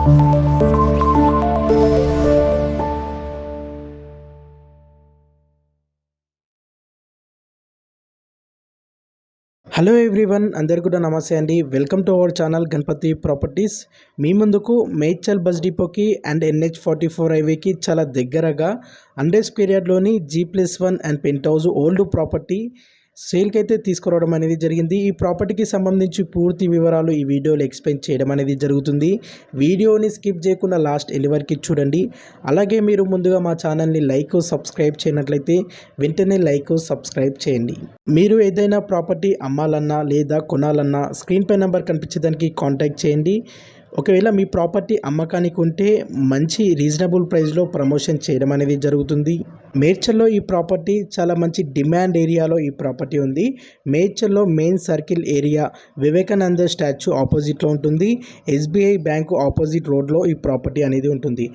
Hello everyone అందరికీ కూడా నమస్తే అండి. Welcome to our channel Ganapathi properties మీ ముందుకు మేడ్చల్ బస్ డిపోకి అండ్ ఎన్హెచ్ ఫార్టీ ఫోర్ హైవేకి చాలా దగ్గరగా అండర్స్ పీరియడ్లోని G plus one and penthouse old property సేల్కి అయితే తీసుకురావడం అనేది జరిగింది. ఈ ప్రాపర్టీకి సంబంధించి పూర్తి వివరాలు ఈ వీడియోలో ఎక్స్ప్లెయిన్ చేయడం అనేది జరుగుతుంది. వీడియోని స్కిప్ చేయకుండా లాస్ట్ ఎల్లి వరకు చూడండి. అలాగే మీరు ముందుగా మా ఛానల్ని లైక్ సబ్స్క్రైబ్ చేయనట్లయితే వెంటనే లైక్ సబ్స్క్రైబ్ చేయండి. మీరు ఏదైనా ప్రాపర్టీ అమ్మాలన్నా లేదా కొనాలన్నా స్క్రీన్ పై నెంబర్ కనిపించేదానికి కాంటాక్ట్ చేయండి. ఒకవేళ మీ ప్రాపర్టీ అమ్మకానికి ఉంటే మంచి రీజనబుల్ ప్రైస్లో ప్రమోషన్ చేయడం అనేది జరుగుతుంది. మేడ్చల్లో ఈ ప్రాపర్టీ చాలా మంచి డిమాండ్ ఏరియాలో ఈ ప్రాపర్టీ ఉంది. మేడ్చల్లో main circle area Vivekananda statue ఆపోజిట్లో ఉంటుంది. ఎస్బీఐ బ్యాంకు ఆపోజిట్ రోడ్లో ఈ ప్రాపర్టీ అనేది ఉంటుంది.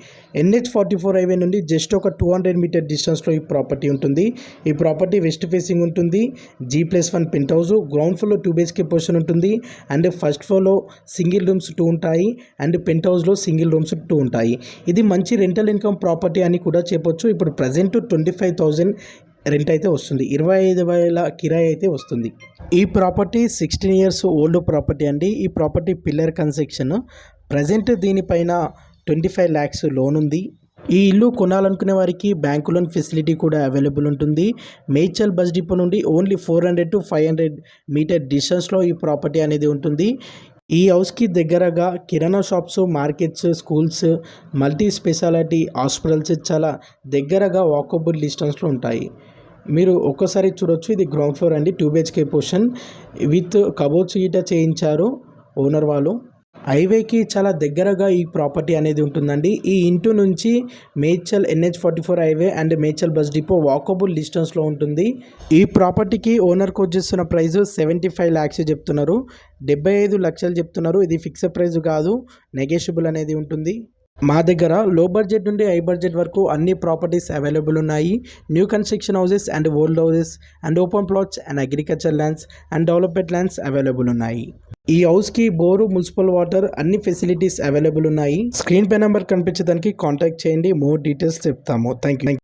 ఎన్హెచ్ ఫార్టీ ఫోర్ హైవే నుండి జస్ట్ ఒక టూ హండ్రెడ్ మీటర్ డిస్టెన్స్లో ఈ ప్రాపర్టీ ఉంటుంది. ఈ ప్రాపర్టీ వెస్ట్ ఫేసింగ్ ఉంటుంది. G plus one penthouse ground ఫ్లోర్లో టూ బిహెచ్కే పోర్షన్ ఉంటుంది. అండ్ ఫస్ట్ ఫ్లోర్లో సింగిల్ రూమ్స్ టూ ఉంటాయి. అండ్ పెంట్ హౌస్లో సింగిల్ రూమ్స్ టూ ఉంటాయి. ఇది మంచి రెంటల్ ఇన్కమ్ ప్రాపర్టీ అని కూడా చెప్పొచ్చు. ఇప్పుడు present twenty five thousand rent అయితే వస్తుంది. ఇరవై ఐదు వేల కిరాయి అయితే వస్తుంది. ఈ property sixteen years old property అండి. ఈ ప్రాపర్టీ పిల్లర్ కన్స్ట్రక్షన్ ప్రజెంట్ దీనిపైన ట్వంటీ ఫైవ్ ల్యాక్స్ లోన్ ఉంది. ఈ ఇల్లు కొనాలనుకునే వారికి బ్యాంకు లోన్ ఫెసిలిటీ కూడా అవైలబుల్ ఉంటుంది. మేడ్చల్ బస్ డిపో నుండి only four hundred to five hundred meter డిస్టెన్స్లో ఈ ప్రాపర్టీ అనేది ఉంటుంది. ఈ హౌస్కి దగ్గరగా కిరాణా shops markets schools multi speciality hospitals చాలా దగ్గరగా వాకబుల్ డిస్టెన్స్లో ఉంటాయి. మీరు ఒక్కసారి చూడొచ్చు ఇది గ్రౌండ్ ఫ్లోర్ అండి two BHK portion. With cupboards గీట చేయించారు ఓనర్ వాళ్ళు. హైవేకి చాలా దగ్గరగా ఈ ప్రాపర్టీ అనేది ఉంటుందండి. ఈ ఇంటి నుంచి Medchal NH forty four highway and Medchal bus depot walkable డిస్టెన్స్లో ఉంటుంది. ఈ ప్రాపర్టీకి ఓనర్కి వచ్చేస్తున్న ప్రైస్ సెవెంటీ ఫైవ్ ల్యాక్స్ చెప్తున్నారు. డెబ్బై ఐదు లక్షలు చెప్తున్నారు. ఇది ఫిక్స్డ్ ప్రైస్ కాదు. నెగోషియబుల్ అనేది ఉంటుంది. మా దగ్గర లో బడ్జెట్ నుండి హై బడ్జెట్ వరకు అన్ని ప్రాపర్టీస్ అవైలబుల్ ఉన్నాయి. New construction houses and old houses and open plots and agriculture lands and development lands available ఉన్నాయి. ఈ హౌస్కి బోరు మున్సిపల్ వాటర్ అన్ని ఫెసిలిటీస్ అవైలబుల్ ఉన్నాయి. స్క్రీన్ పై నెంబర్ కనిపించడానికి కాంటాక్ట్ చేయండి. మోర్ డీటెయిల్స్ చెప్తాము. Thank you